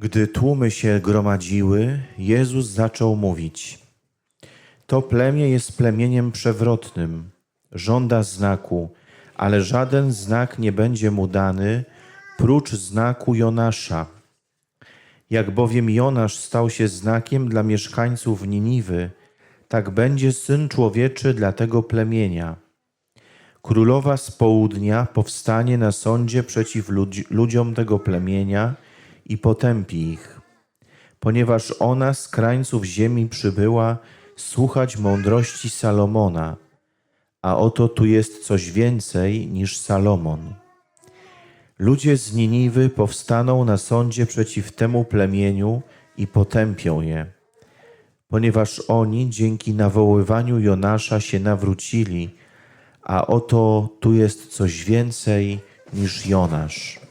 Gdy tłumy się gromadziły, Jezus zaczął mówić: To plemię jest plemieniem przewrotnym, żąda znaku, ale żaden znak nie będzie mu dany, prócz znaku Jonasza. Jak bowiem Jonasz stał się znakiem dla mieszkańców Niniwy, tak będzie syn człowieczy dla tego plemienia. Królowa z południa powstanie na sądzie przeciw ludzi, ludziom tego plemienia i potępi ich, ponieważ ona z krańców ziemi przybyła słuchać mądrości Salomona, a oto tu jest coś więcej niż Salomon. Ludzie z Niniwy powstaną na sądzie przeciw temu plemieniu i potępią je, ponieważ oni dzięki nawoływaniu Jonasza się nawrócili, a oto tu jest coś więcej niż Jonasz.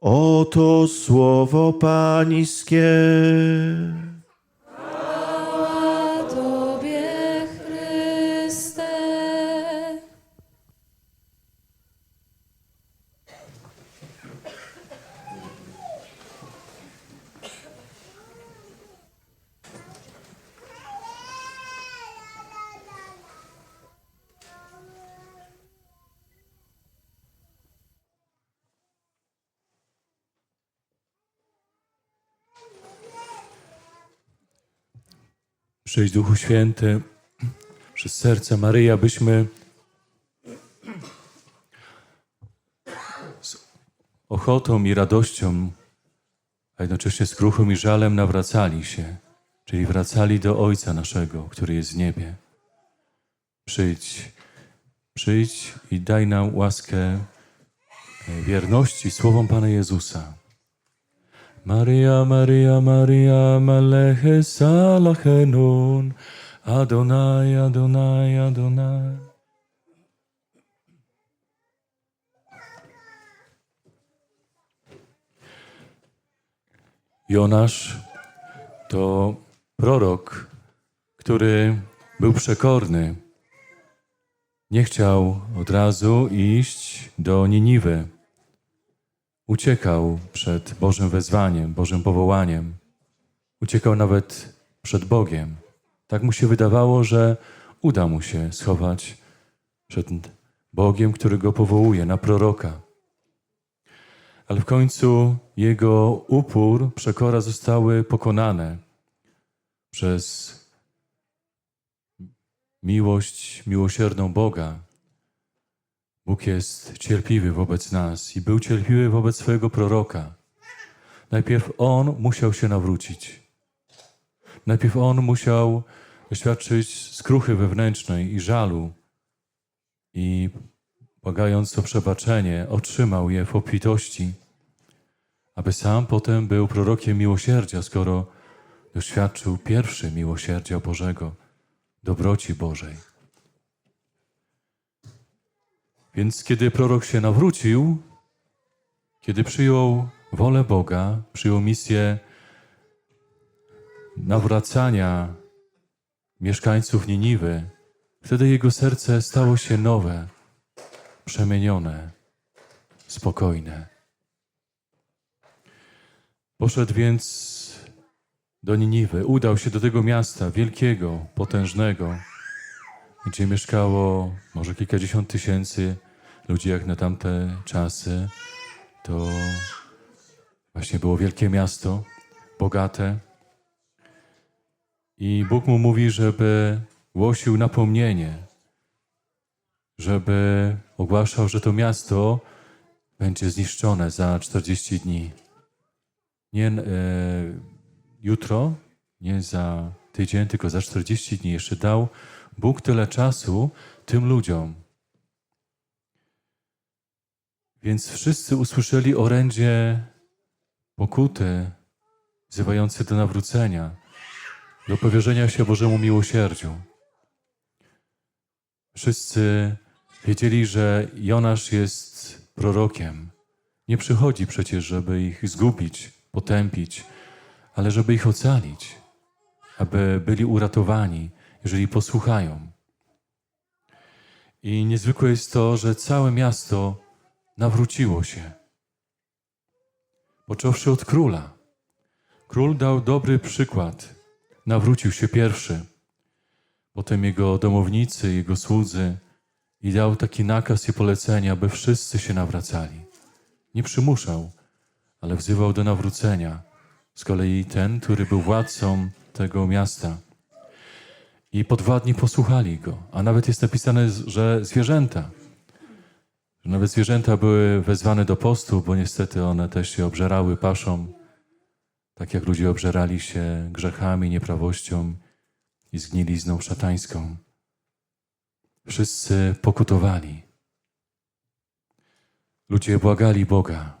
Oto słowo Pańskie. Przyjdź Duchu Święty przez serce Maryi, abyśmy z ochotą i radością, a jednocześnie z kruchą i żalem nawracali się, czyli wracali do Ojca naszego, który jest w niebie. Przyjdź, przyjdź i daj nam łaskę e, wierności słowom Pana Jezusa. Maria, Maria, Maria, Maleche Salachenon, Adonai, Adonai, Adonai. Jonasz to prorok, który był przekorny. Nie chciał od razu iść do Niniwy uciekał przed Bożym wezwaniem, Bożym powołaniem. Uciekał nawet przed Bogiem. Tak mu się wydawało, że uda mu się schować przed Bogiem, który go powołuje na proroka. Ale w końcu jego upór, przekora zostały pokonane przez miłość miłosierną Boga, Bóg jest cierpliwy wobec nas i był cierpliwy wobec swojego proroka. Najpierw on musiał się nawrócić. Najpierw on musiał doświadczyć skruchy wewnętrznej i żalu i błagając o przebaczenie, otrzymał je w obfitości, aby sam potem był prorokiem miłosierdzia, skoro doświadczył pierwszy miłosierdzia Bożego, dobroci Bożej. Więc kiedy prorok się nawrócił, kiedy przyjął wolę Boga, przyjął misję nawracania mieszkańców Niniwy, wtedy jego serce stało się nowe, przemienione, spokojne. Poszedł więc do Niniwy, udał się do tego miasta wielkiego, potężnego, gdzie mieszkało może kilkadziesiąt tysięcy ludzi, jak na tamte czasy. To właśnie było wielkie miasto, bogate. I Bóg mu mówi, żeby głosił napomnienie, żeby ogłaszał, że to miasto będzie zniszczone za 40 dni. Nie e, jutro, nie za tydzień, tylko za 40 dni. Jeszcze dał Bóg tyle czasu tym ludziom. Więc wszyscy usłyszeli orędzie pokuty, wzywające do nawrócenia, do powierzenia się Bożemu miłosierdziu. Wszyscy wiedzieli, że Jonasz jest prorokiem. Nie przychodzi przecież, żeby ich zgubić, potępić, ale żeby ich ocalić, aby byli uratowani, jeżeli posłuchają. I niezwykłe jest to, że całe miasto nawróciło się. Począwszy od króla. Król dał dobry przykład. Nawrócił się pierwszy. Potem jego domownicy, jego słudzy i dał taki nakaz i polecenie, aby wszyscy się nawracali. Nie przymuszał, ale wzywał do nawrócenia. Z kolei ten, który był władcą tego miasta. I po dwa dni posłuchali go. A nawet jest napisane, że zwierzęta, że nawet zwierzęta były wezwane do postu, bo niestety one też się obżerały paszą, tak jak ludzie obżerali się grzechami, nieprawością i zgnilizną szatańską. Wszyscy pokutowali. Ludzie błagali Boga.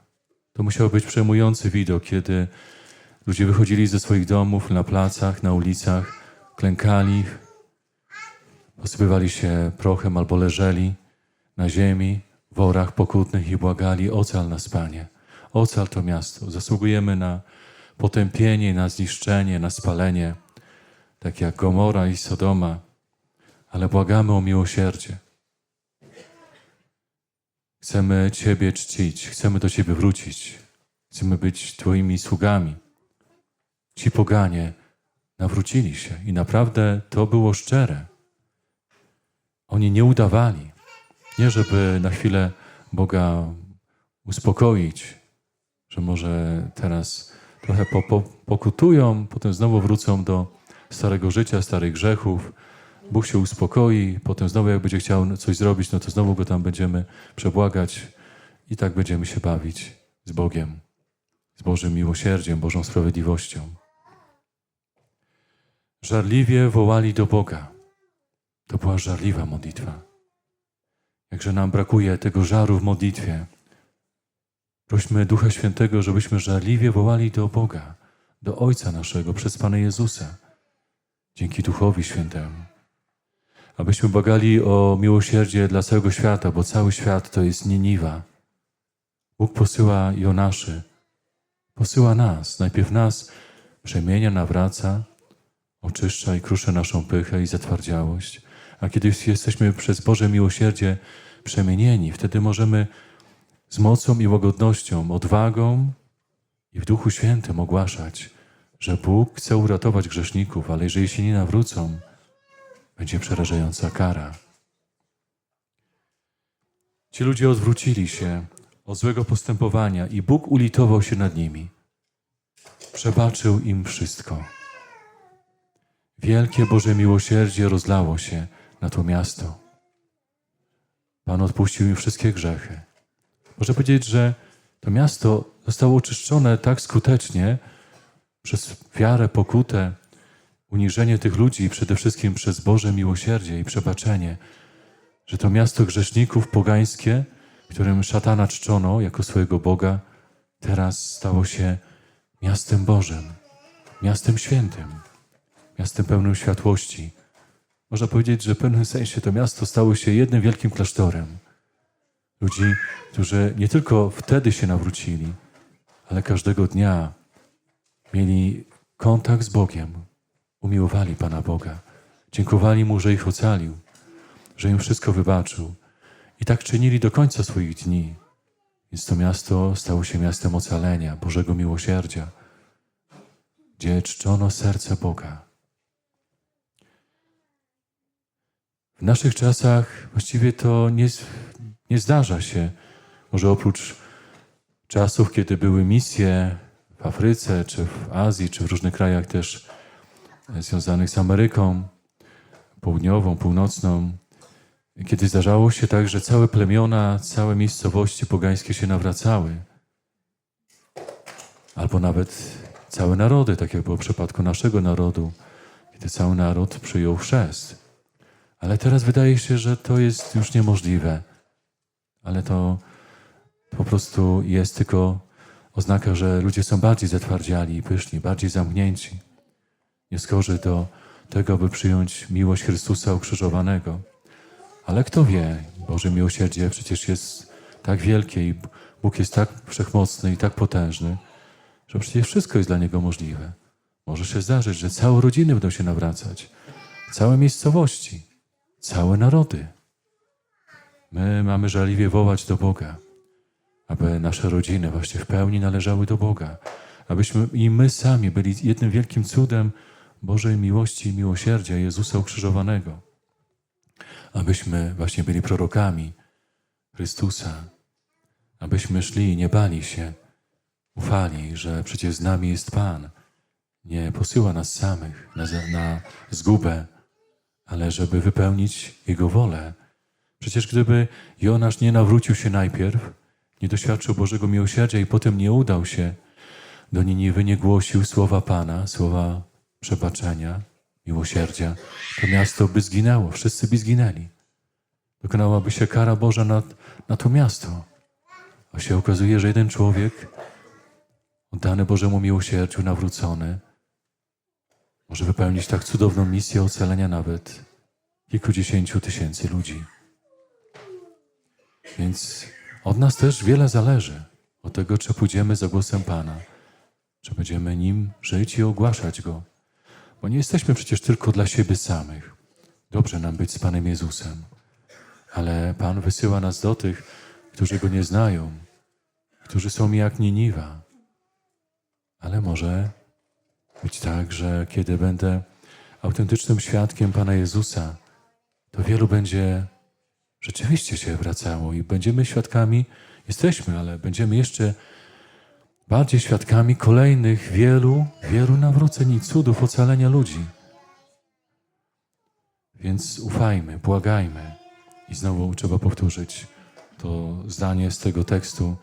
To musiał być przejmujący widok, kiedy ludzie wychodzili ze swoich domów na placach, na ulicach, klękali, posypywali się prochem albo leżeli na ziemi, w worach pokutnych i błagali: Ocal nas, Panie, ocal to miasto. Zasługujemy na potępienie, na zniszczenie, na spalenie, tak jak Gomora i Sodoma, ale błagamy o miłosierdzie. Chcemy Ciebie czcić, chcemy do Ciebie wrócić, chcemy być Twoimi sługami. Ci poganie nawrócili się i naprawdę to było szczere. Oni nie udawali. Nie, żeby na chwilę Boga uspokoić, że może teraz trochę po, po, pokutują, potem znowu wrócą do starego życia, starych grzechów. Bóg się uspokoi, potem znowu jak będzie chciał coś zrobić, no to znowu go tam będziemy przebłagać i tak będziemy się bawić z Bogiem, z Bożym miłosierdziem, Bożą sprawiedliwością. Żarliwie wołali do Boga. To była żarliwa modlitwa. Jakże nam brakuje tego żaru w modlitwie. Prośmy Ducha Świętego, żebyśmy żarliwie wołali do Boga, do Ojca naszego przez Pana Jezusa, dzięki Duchowi Świętemu. Abyśmy błagali o miłosierdzie dla całego świata, bo cały świat to jest Niniwa. Bóg posyła Jonaszy, posyła nas. Najpierw nas przemienia, nawraca, oczyszcza i kruszy naszą pychę i zatwardziałość. A kiedy jesteśmy przez Boże miłosierdzie przemienieni, wtedy możemy z mocą i łagodnością, odwagą i w Duchu Świętym ogłaszać, że Bóg chce uratować grzeszników, ale jeżeli się nie nawrócą, będzie przerażająca kara. Ci ludzie odwrócili się od złego postępowania i Bóg ulitował się nad nimi. Przebaczył im wszystko. Wielkie Boże miłosierdzie rozlało się na to miasto. Pan odpuścił im wszystkie grzechy. Można powiedzieć, że to miasto zostało oczyszczone tak skutecznie przez wiarę, pokutę, uniżenie tych ludzi i przede wszystkim przez Boże miłosierdzie i przebaczenie, że to miasto grzeszników pogańskie, którym szatana czczono jako swojego Boga, teraz stało się miastem Bożym, miastem świętym, miastem pełnym światłości. Można powiedzieć, że w pewnym sensie to miasto stało się jednym wielkim klasztorem. Ludzi, którzy nie tylko wtedy się nawrócili, ale każdego dnia mieli kontakt z Bogiem, umiłowali Pana Boga, dziękowali Mu, że ich ocalił, że im wszystko wybaczył. I tak czynili do końca swoich dni. Więc to miasto stało się miastem ocalenia, Bożego miłosierdzia, gdzie czczono serce Boga. W naszych czasach właściwie to nie, nie zdarza się, może oprócz czasów, kiedy były misje w Afryce, czy w Azji, czy w różnych krajach też e, związanych z Ameryką, południową, północną, kiedy zdarzało się tak, że całe plemiona, całe miejscowości pogańskie się nawracały, albo nawet całe narody, tak jak było w przypadku naszego narodu, kiedy cały naród przyjął chrzest. Ale teraz wydaje się, że to jest już niemożliwe. Ale to po prostu jest tylko oznaka, że ludzie są bardziej zatwardziali i pyszni, bardziej zamknięci. Nie skorzy do tego, by przyjąć miłość Chrystusa ukrzyżowanego. Ale kto wie, Boże miłosierdzie przecież jest tak wielkie i Bóg jest tak wszechmocny i tak potężny, że przecież wszystko jest dla Niego możliwe. Może się zdarzyć, że całe rodziny będą się nawracać, całe miejscowości, całe narody. My mamy żarliwie wołać do Boga, aby nasze rodziny właśnie w pełni należały do Boga, abyśmy i my sami byli jednym wielkim cudem Bożej miłości i miłosierdzia Jezusa ukrzyżowanego, abyśmy właśnie byli prorokami Chrystusa, abyśmy szli i nie bali się, ufali, że przecież z nami jest Pan, nie posyła nas samych na, na zgubę, ale żeby wypełnić Jego wolę. Przecież gdyby Jonasz nie nawrócił się najpierw, nie doświadczył Bożego miłosierdzia i potem nie udał się do Niniwy, nie głosił słowa Pana, słowa przebaczenia, miłosierdzia, to miasto by zginęło, wszyscy by zginęli. Dokonałaby się kara Boża na, na to miasto. A się okazuje, że jeden człowiek, oddany Bożemu miłosierdziu, nawrócony, może wypełnić tak cudowną misję ocalenia nawet kilkudziesięciu tysięcy ludzi. Więc od nas też wiele zależy. Od tego, czy pójdziemy za głosem Pana, czy będziemy nim żyć i ogłaszać go. Bo nie jesteśmy przecież tylko dla siebie samych. Dobrze nam być z Panem Jezusem, ale Pan wysyła nas do tych, którzy go nie znają, którzy są jak Niniwa. Ale może być tak, że kiedy będę autentycznym świadkiem Pana Jezusa, to wielu będzie rzeczywiście się wracało i będziemy świadkami, jesteśmy, ale będziemy jeszcze bardziej świadkami kolejnych wielu, wielu nawróceń i cudów ocalenia ludzi. Więc ufajmy, błagajmy. I znowu trzeba powtórzyć to zdanie z tego tekstu.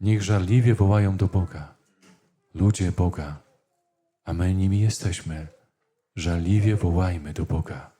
Niech żarliwie wołają do Boga. Ludzie Boga, a my nimi jesteśmy. Żarliwie wołajmy do Boga.